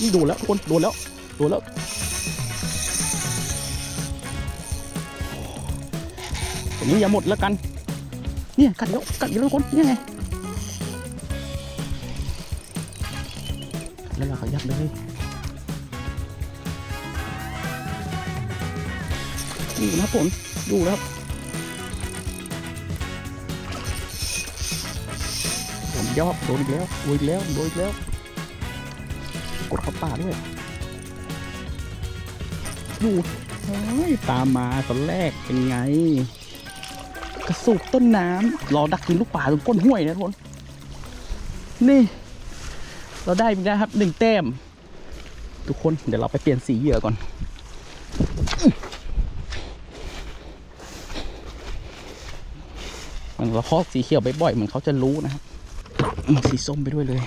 นี่โดนแล้วทุกคนโดนแล้วโดนแล้วตรงนี้อย่าหมดแล้วกัน เนี่ยกัดแล้วกัดแล้วทุกคนนี่ไงแล้วเราขยับเลยนี่นะผมดูแล้วผมยอบโดนอีกแล้วโดนอีกแล้วโดนอีกแล้ว กดเข้าป่าด้วยดูยตามมาตอนแรกเป็นไง กระสุกต้นน้ำรอดักกินลูกป่าตรงก้นห้วยนะทุกคนนี่ เราได้ไปนะครับหนึ่งแต้ม ทุกคนเดี๋ยวเราไปเปลี่ยนสีเหยื่อก่อนมันเราเคาะสีเขียวบ่อยๆเหมือนเขาจะรู้นะครับสีส้มไปด้วยเลย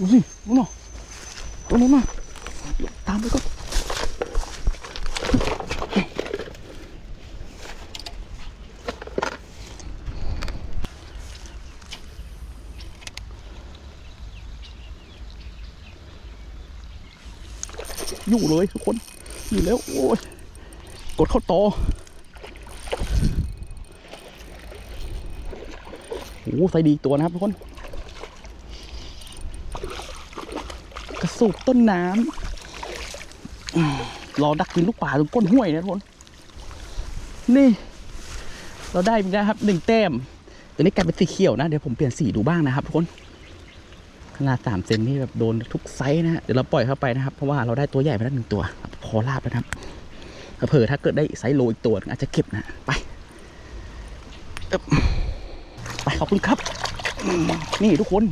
ดูสิดูหน่อยตรงนู้นน่ะตามไปก่อนอยู่เลยทุกคนอยู่แล้ว โอ้ย กดเข้าต่อโอ้โหใส่ดีตัวนะครับทุกคน กระ สูบต้นน้ำรอดักกินลูกป่าตรงก้นห้วยนะทุกคน นี่ เราได้ไปนะครับหนึ่งแต้มตัวนี้กลายเป็นสีเขียวนะ เดี๋ยวผมเปลี่ยนสีดูบ้างนะครับทุกคน ขนาดสามเซนนี่แบบโดนทุกไซส์นะฮะเดี๋ยวเราปล่อยเข้าไปนะครับ เพราะว่าเราได้ตัวใหญ่ไปแล้วหนึ่งตัว พอลาบแล้วครับเผลอถ้าเกิดได้ไซส์โลอีกตัวอาจจะเก็บนะไปไปขอบคุณครับ นี่ทุกคน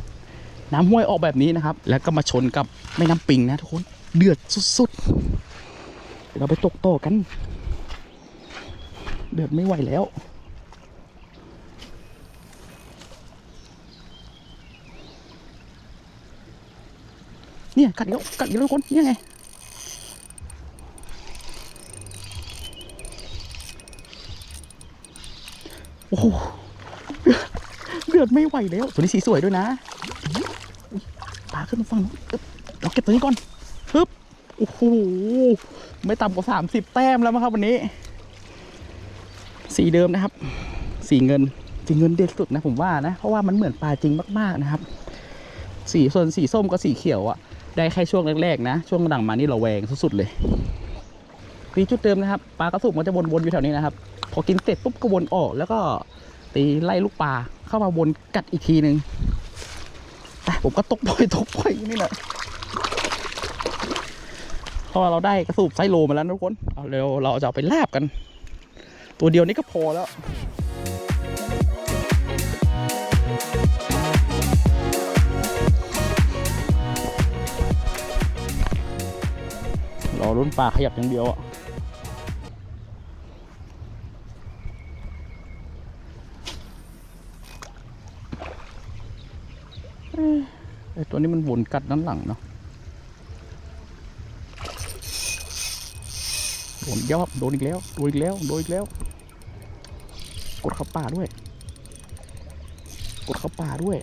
น้ำห้วยออกแบบนี้นะครับ แล้วก็มาชนกับ แม่น้ำปิงนะทุกคน เดือดสุดๆเดี๋ยวเราไปตกต่อกัน เดือดไม่ไหวแล้ว เนี่ยกัดอีกแล้วกัดอีกแล้วทุกคนเนี่ยไงโอ้โหเดือดไม่ไหวแล้ว ตัวนี้สีสวยด้วยนะ ปลาขึ้นมาฟังนู้น ก็บตัวนี้ก่อนปึ๊บโอ้โหไม่ต่ำกว่าสามสิบแต้มแล้วมั้งครับวันนี้ สีเดิมนะครับ สีเงินสีเงินเด็ดสุดนะผมว่านะ เพราะว่ามันเหมือนปลาจริงมากๆนะครับ สีส่วนสีส้มกับสีเขียวอะได้แค่ช่วงแรกๆนะ ช่วงหลังมานี่เราแวงสุดๆเลยคือจุดเดิมนะครับปลากระสุกมันจะวนๆอยู่แถวนี้นะครับ พอกินเสร็จปุ๊บก็วนออก แล้วก็ตีไล่ลูกปลาเข้ามาวนกัดอีกทีหนึ่งแต่ผมก็ตกปล่อยตกปล่อยนี่แหละ เราะเราได้กระสูบไซโลมาแล้วทุกคนเอาเร็วเราจะเอาไปลาบกัน ตัวเดียวนี้ก็พอแล้วรอรุ่นปลาขยับอย่างเดียวอะเอ๊ะไอตัวนี้มันวนกัดด้านหลังเนาะ โดนยอบโดนอีกแล้วโดนอีกแล้วโดนอีกแล้ว กดเข้าป่าด้วย กดเข้าป่าด้วย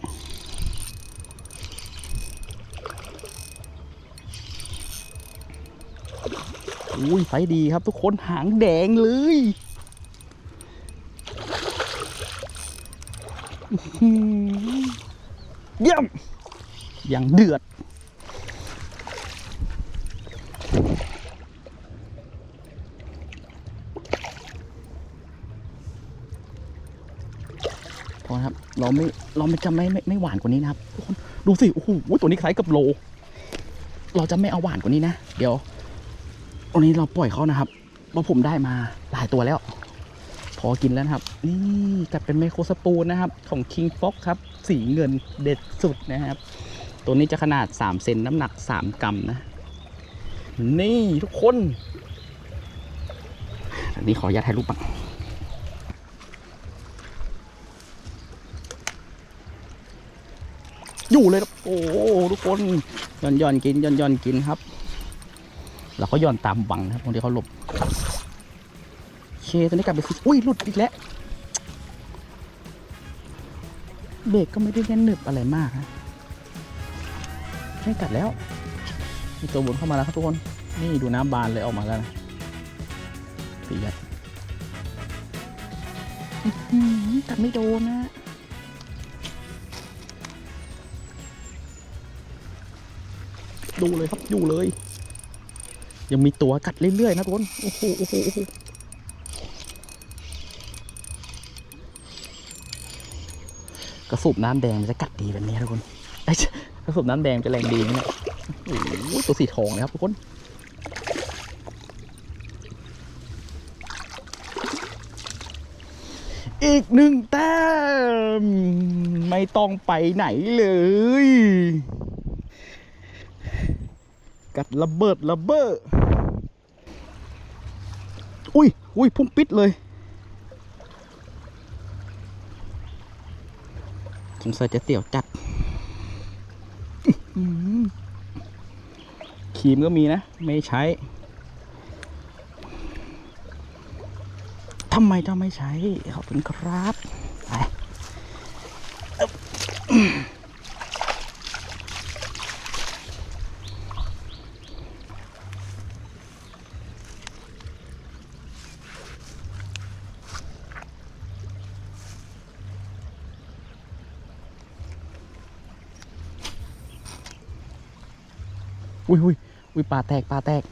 อุ้ยไฟดีครับทุกคนหางแดงเลยเยี่ยมอย่างเดือด พอครับ เราไม่เราไม่จะไม่ไม่ไม่หวานกว่านี้นะครับทุกคนดูสิโอ้โหตัวนี้คล้ายกับโล เราจะไม่เอาหวานกว่านี้นะเดี๋ยววันนี้เราปล่อยเขานะครับเพราะผมได้มาหลายตัวแล้ว พอกินแล้วนะครับ นี่จัดเป็นไมโครสปูนนะครับ ของ King Fox ครับ สีเงินเด็ดสุดนะครับ ตัวนี้จะขนาด 3 เซนน้ำหนัก 3 กรัมนะ นี่ทุกคนอันนี้ขออนุญาตถ่ายรูปบ้าง อยู่เลยครับ โอ้โหทุกคนย่อนย่อนกินย่อนย่อนกินครับแล้วเขาย่อนตามบังนะครับตรงที่เขาหลบโอเคตอนนี้กลายเป็นสีอุ้ยหลุดอีกแล้วเบรกก็ไม่ได้แน่นหนึบอะไรมากนะไม่กัดแล้วมีตัวบนเข้ามาแล้วครับทุกคน นี่ดูน้ำบานเลยออกมาแล้วนะปียัดกัดไม่โดนนะ ดูเลยครับอยู่เลย ยังมีตัวกัดเรื่อยๆนะทุกคนโอ้โหโอ้โหโอ้โหกระสูบน้ำแดงมันจะกัดดีแบบนี้ทุกคนไอ้กระสูบน้ำแดงจะแรงดีเนี่ยโอ้โหตัวสีทองเลยครับทุกคนอีกหนึ่งแต้มไม่ต้องไปไหนเลย กัดระเบิดระเบ้ออุ้ยอุ้ยพุ่งปิดเลย สงสัยจะเตี่ยวจัด ครีมก็มีนะ ไม่ใช้ทำไมต้องไม่ใช้ ขอบคุณครับ ไปอึ๊บ อุ้ยอุ้ยอุ้ยปลาแตกปลาแตก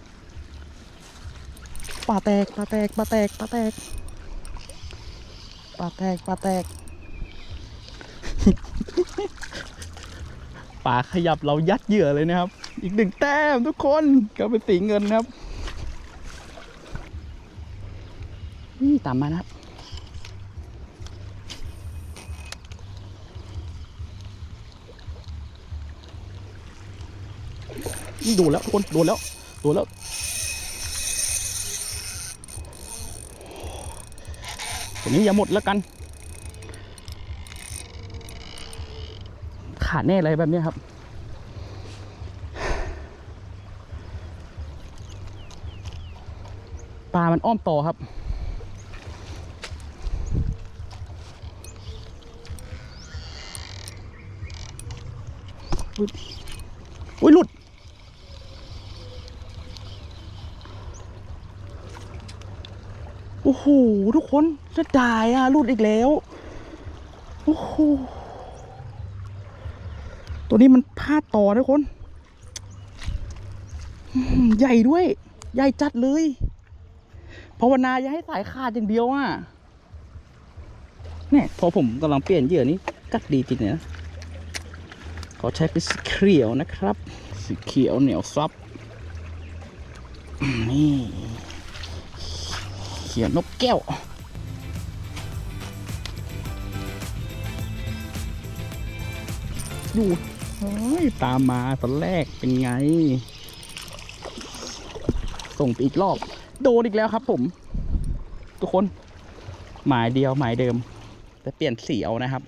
ปลาแตกปลาแตกปลาแตกปลาแตกปลาแตกปลาแตกปลาขยับเรายัดเหยื่อเลยนะครับ อีกหนึ่งแต้มทุกคนก็เป็นสีเงินนะครับนี่ตามมานะครับ โดนแล้วทุกคนโดนแล้วโดนแล้วตัวนี้อย่าหมดแล้วกัน ขาดแน่เลยแบบนี้ครับปลามันอ้อมต่อครับอุ้ยหลุด โอ้โหทุกคนจะดายอะหลุดอีกแล้ว โอ้โห ตัวนี้มันพลาดต่อนะทุกคน ใหญ่ด้วย ใหญ่จัดเลยภาวนาอย่าให้สายขาดอย่างเดียวอะเนี่ยพอผมกำลังเปลี่ยนเหยื่อนี้กัดดีจริงเลยนะขอใช้เป็นสีเขียวนะครับ สีเขียวเหนียวซับนี่ ขียนนกแก้วอยู่เฮ้ยตามมาตอนแรกเป็นไง ส่งไปอีกรอบ โดนอีกแล้วครับผม ทุกคน หมายเดียวหมายเดิม แต่เปลี่ยนสีเอานะครับ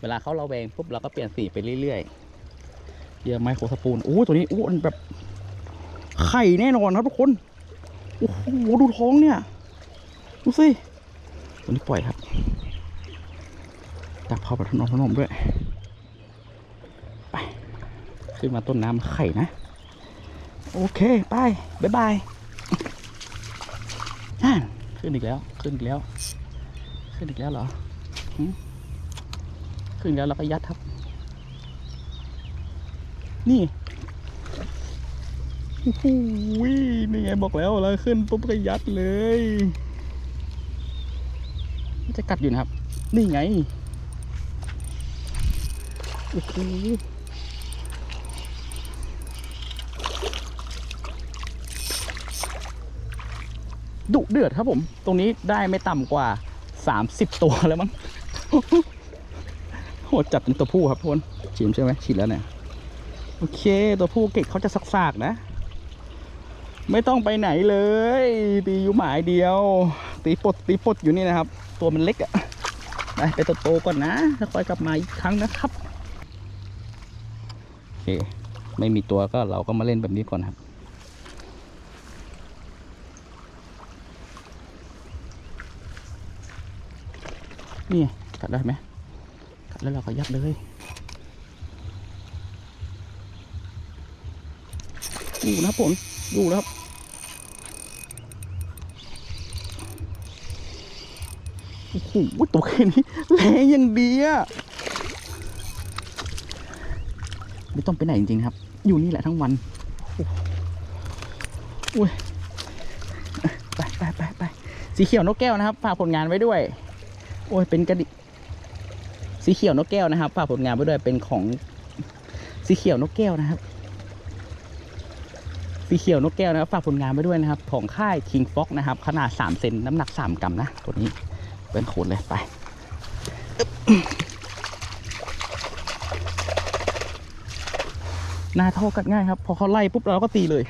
เวลาเขาเราแวงปุ๊บเราก็เปลี่ยนสีไปเรื่อยๆเยอะไมโครสปูนโอ้ตัวนี้โอ้มันแบบไข่แน่นอนครับทุกคน โอ้โหดูท้องเนี่ย ดูสิตัวนี้ปล่อยครับจับเข้าไปทนอมทนอมด้วย ไป ขึ้นมาต้นน้ำไข่นะ โอเคไปบ๊ายบายอ่นขึ้นอีกแล้ว ขึ้นอีกแล้ว ขึ้นอีกแล้วเหรอ ขึ้นแล้วเราก็ยัดครับ นี่ อ้โหนี่ไงบอกแล้วเราขึ้นปุ๊บก็ยัดเลยมันจะกัดอยู่นะครับ นี่ไงโอ้โหดุเดือดครับผม ตรงนี้ได้ไม่ต่ำกว่า 30 ตัวแล้วมั้งโหจับเป็นตัวผู้ครับทุกคนชิมใช่ไหมชิมแล้วเนี่ย โอเค ตัวผู้เก่งเขาจะสักๆนะ ไม่ต้องไปไหนเลย ตีอยู่หมายเดียว ตีปดตีปดอยู่นี่นะครับ ตัวมันเล็กอะไปไปโตๆก่อนนะแล้วค่อยกลับมาอีกครั้งนะครับโอเคไม่มีตัวก็เราก็มาเล่นแบบนี้ก่อนครับนี่กัดได้ไหมกัดแล้วเราก็ยัดเลยดูนะครับผมดูนะครับ โอ้โหตัวแค่นี้แรงอย่างดีอะไม่ต้องไปไหนจริงๆครับ อยู่นี่แหละทั้งวันโอ้โหอุ้ยไปไปไปไปสีเขียวนกแก้วนะครับฝากผลงานไว้ด้วย โอ้ยเป็นกระดิสีเขียวนกแก้วนะครับฝากผลงานไว้ด้วยเป็นของสีเขียวนกแก้วนะครับสีเขียวนกแก้วนะครับฝากผลงานไว้ด้วยนะครับ ของค่าย King Fox นะครับ ขนาด 3 เซนน้ำหนัก 3กรัมนะตัวนี้ เป็นขนเลยไปหน้าท่อกัดง่ายครับ พอเขาไล่ปุ๊บเราก็ตีเลย